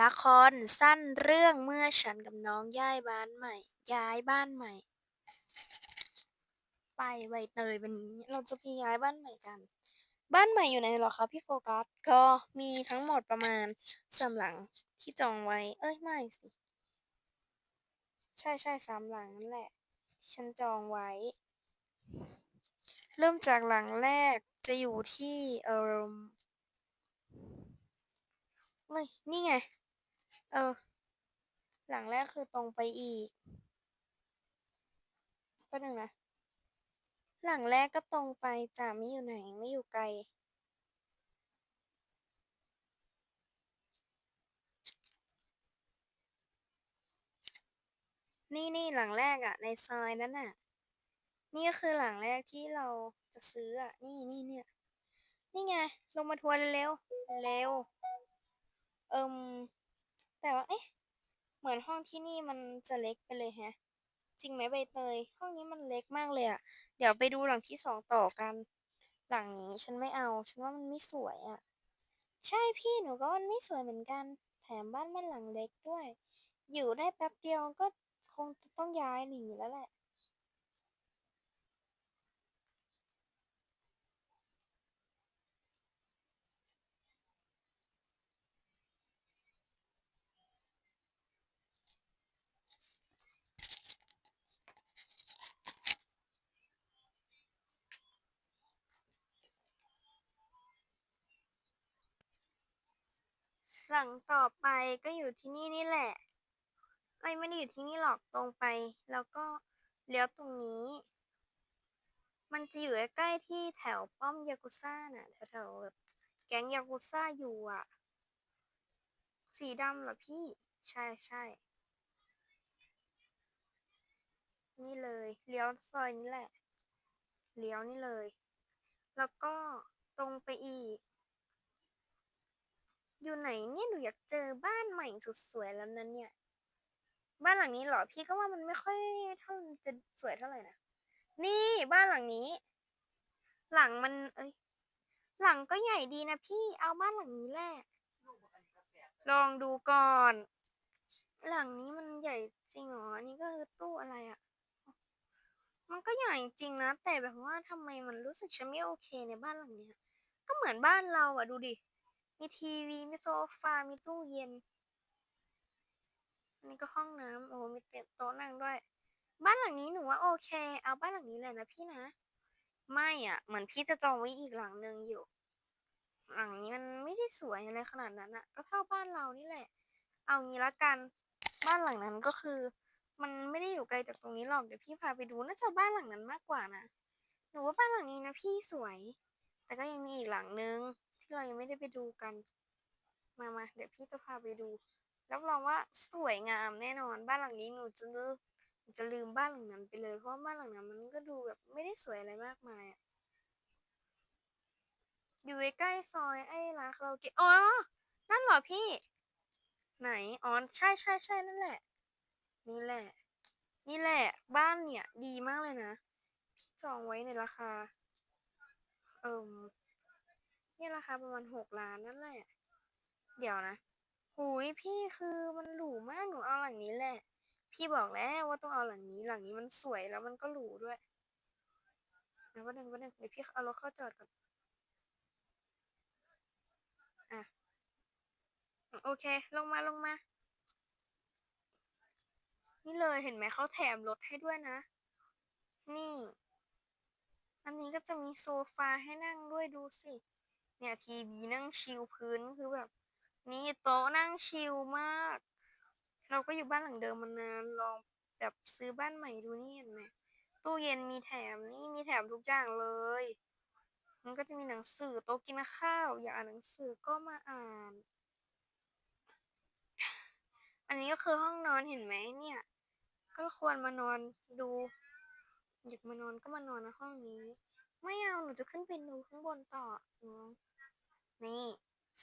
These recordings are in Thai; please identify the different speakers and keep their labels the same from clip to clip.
Speaker 1: ละครสั้นเรื่องเมื่อฉันกับน้องย้ายบ้านใหม่ ย้ายบ้านใหม่ ไปใบเตยวันนี้เราจะไปย้ายบ้านใหม่กัน บ้านใหม่อยู่ไหนหรอคะพี่โฟกัสก็มีทั้งหมดประมาณสามหลังที่จองไว้ เอ้ยไม่สิ ใช่ใช่สามหลังนั่นแหละ ฉันจองไว้ เริ่มจากหลังแรกจะอยู่ที่เออเฮ้ยนี่ไง เออ หลังแรกคือตรงไปอีกก็หนึ่งนะ หลังแรกก็ตรงไปจ้ะไม่อยู่ไหนไม่อยู่ไกล นี่นี่หลังแรกอะในซอยนั้นน่ะ นี่ก็คือหลังแรกที่เราจะซื้ออะนี่นี่เนี่ยนี่ไง ลงมาทัวร์เร็วเร็ว เอิม แต่ว่าเอ๊ะเหมือนห้องที่นี่มันจะเล็กไปเลยแฮะ จริงไหมใบเตย ห้องนี้มันเล็กมากเลยอะเดี๋ยวไปดูหลังที่สองต่อกัน หลังนี้ฉันไม่เอา ฉันว่ามันไม่สวยอะใช่พี่หนูก็มันไม่สวยเหมือนกัน แถมบ้านมันหลังเล็กด้วย อยู่ได้แป๊บเดียวก็คงจะต้องย้ายหนีแล้วแหละ หลังต่อไปก็อยู่ที่นี่นี่แหละไอ้ไม่ได้อยู่ที่นี่หรอกตรงไป แล้วก็เลี้ยวตรงนี้ มันจะอยู่ใกล้ๆที่แถวป้อมยากุซ่าน่ะแถวๆแบบแก๊งยากุซ่าอยู่อะ สีดำเหรอพี่ ใช่ใช่นี่เลยเลี้ยวซอยนี้แหละเลี้ยวนี่เลย แล้วก็ตรงไปอีก อยู่ไหนเนี่ยหนูอยากเจอบ้านใหม่สุดสวยแล้วนั้นเนี่ย บ้านหลังนี้เหรอพี่ก็ว่ามันไม่ค่อยเท่าจะสวยเท่าไหร่นะนี่บ้านหลังนี้ หลังมัน เอ้ย หลังก็ใหญ่ดีนะพี่เอาบ้านหลังนี้แหละลองดูก่อน หลังนี้มันใหญ่จริงเหรออันนี้ก็คือตู้อะไรอะ่ะ มันก็ใหญ่จริงนะแต่แบบว่าทำไมมันรู้สึกฉันไม่โอเคในบ้านหลังเนี้ยก็เหมือนบ้านเราอะดูดิ มีทีวี มีโซฟา มีตู้เย็น อันนี้ก็ห้องน้ำโอ้มีเตียงโต๊ะนั่งด้วย บ้านหลังนี้หนูว่าโอเค เอาบ้านหลังนี้เลยนะพี่นะ ไม่อะ เหมือนพี่จะจองไว้อีกหลังหนึ่งอยู่ หลังนี้มันไม่ได้สวยอะไรขนาดนั้นอะก็เท่าบ้านเรานี่แหละ เอางี้ละกัน บ้านหลังนั้นก็คือ มันไม่ได้อยู่ไกลจากตรงนี้หรอกเดี๋ยวพี่พาไปดูน่าจะบ้านหลังนั้นมากกว่านะหนูว่าบ้านหลังนี้นะพี่สวย แต่ก็ยังมีอีกหลังนึง ที่เรายังไม่ได้ไปดูกัน มามาเดี๋ยวพี่จะพาไปดู รับรองว่าสวยงามแน่นอน บ้านหลังนี้หนูจะลืมจะลืมบ้านหลังนั้นไปเลย เพราะบ้านหลังนั้นมันก็ดูแบบไม่ได้สวยอะไรมากมายอะอยู่ใกล้ซอยไอ้ร้านคาราโอเกะ อ๋อ นั่นเหรอพี่ ไหน อ๋อ ใช่ใช่ใช่นั่นแหละ นี่แหละ นี่แหละ บ้านเนี่ย ดีมากเลยนะ พี่จองไว้ในราคา เอิ่ม นี่ราคาประมาณหกล้านนั่นแหละ เดี๋ยวนะหูยพี่คือมันหรูมากหนูเอาหลังนี้แหละ พี่บอกแล้วว่าต้องเอาหลังนี้ หลังนี้มันสวยแล้วมันก็หรูด้วยนะวันหนึ่งวันหนึ่งเดี๋ยวพี่เอารถเข้าจอดก่อนอะโอเค ลงมาลงมา นี่เลยเห็นไหมเขาแถมรถให้ด้วยนะ นี่ อันนี้ก็จะมีโซฟาให้นั่งด้วยดูสิ เนี่ยทีวีนั่งชิลพื้นคือแบบ นี่โต๊ะนั่งชิลมาก เราก็อยู่บ้านหลังเดิมมานานลองแบบซื้อบ้านใหม่ดูนี่เห็นไหมตู้เย็นมีแถมนี่มีแถมทุกอย่างเลย มันก็จะมีหนังสือโต๊ะกินข้าว อยากอ่านหนังสือก็มาอ่าน อันนี้ก็คือห้องนอนเห็นไหมเนี่ย ก็ควรมานอนดูอยากมานอนก็มานอนในห้องนี้ ไม่เอาหนูจะขึ้นไปดูข้างบนต่อหนู นี่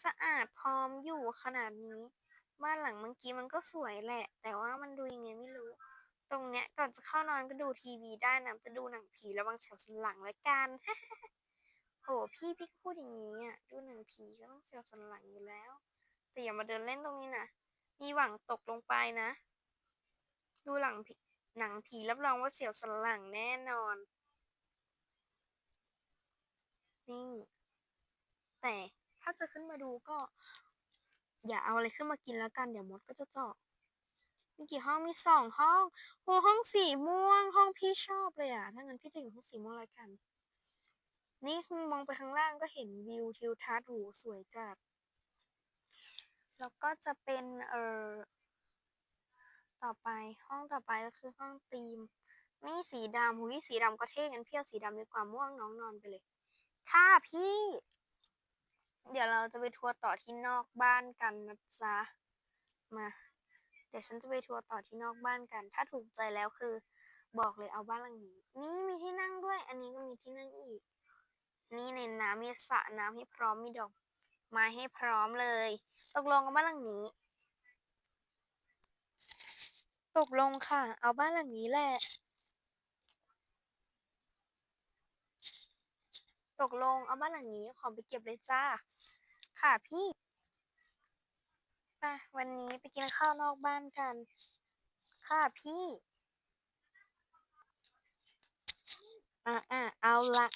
Speaker 1: สะอาดพร้อมอยู่ขนาดนี้ บ้านหลังเมื่อกี้มันก็สวยแหละ แต่ว่ามันดูยังไงไม่รู้ ตรงเนี้ยก่อนจะเข้านอนก็ดูทีวีได้นะจะดูหนังผีระวังแถวสันหลังไว้กัน โหพี่พี่ก็พูดอย่างนี้อะดูหนังผีก็ต้องแถวสันหลังอยู่แล้ว แต่อย่ามาเดินเล่นตรงนี้นะมีหวังตกลงไปนะ ดูหลังผีหนังผีรับรองว่าเสียวสันหลังแน่นอน นี่ แต่ ถ้าจะขึ้นมาดูก็ อย่าเอาอะไรขึ้นมากินแล้วกัน เดี๋ยวมดก็จะเจาะมีกี่ห้องมีสองห้องโหห้องสีม่วง ห้องพี่ชอบเลยอะ ถ้างั้นพี่จะอยู่ห้องสีม่วงแล้วกัน นี่มองไปข้างล่างก็เห็นวิวทิวทัศน์หูสวยจัด แล้วก็จะเป็นเอ่อต่อไปห้องต่อไปก็คือห้องธีม นี่สีดำหุยสีดำก็เท่งั้นพี่เอาสีดำดีกว่าม่วงน้องนอนไปเลย ค่ะพี่ เดี๋ยวเราจะไปทัวร์ต่อที่นอกบ้านกันนะจ๊ะ มา เดี๋ยวฉันจะไปทัวร์ต่อที่นอกบ้านกัน ถ้าถูกใจแล้วคือ บอกเลยเอาบ้านหลังนี้ นี่มีที่นั่งด้วย อันนี้ก็มีที่นั่งอีก นี่ในน้ำมีสระน้ำให้พร้อมมีดอกไม้ให้พร้อมเลย ตกลงกับบ้านหลังนี้ ตกลงค่ะ เอาบ้านหลังนี้แหละ ตกลงเอาบ้านหลังนี้ขอไปเก็บเลยจ้า ค่ะพี่ไปวันนี้ไปกินข้าวนอกบ้านกัน ค่ะพี่อะอะเอาละ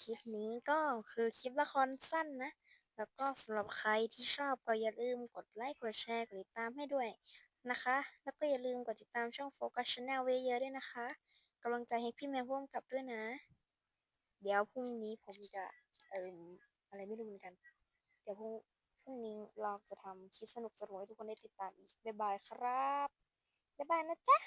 Speaker 1: คลิปนี้ก็คือคลิปละครสั้นนะ แล้วก็สำหรับใครที่ชอบก็อย่าลืมกดไลค์กดแชร์กดติดตามให้ด้วยนะคะ แล้วก็อย่าลืมกดติดตามช่องโฟกัสชาแนลไว้เยอะด้วยนะคะกำลังใจให้พี่แมวพ่วงกับด้วยนะ เดี๋ยวพรุ่งนี้ผมจะเอ่ออะไรไม่รู้เหมือนกัน เดี๋ยวพรุ่งพรุ่งนี้เราจะทำคลิปสนุกสนุกให้ทุกคนได้ติดตามอีก บ๊ายบายครับ บ๊ายบายนะจ๊ะ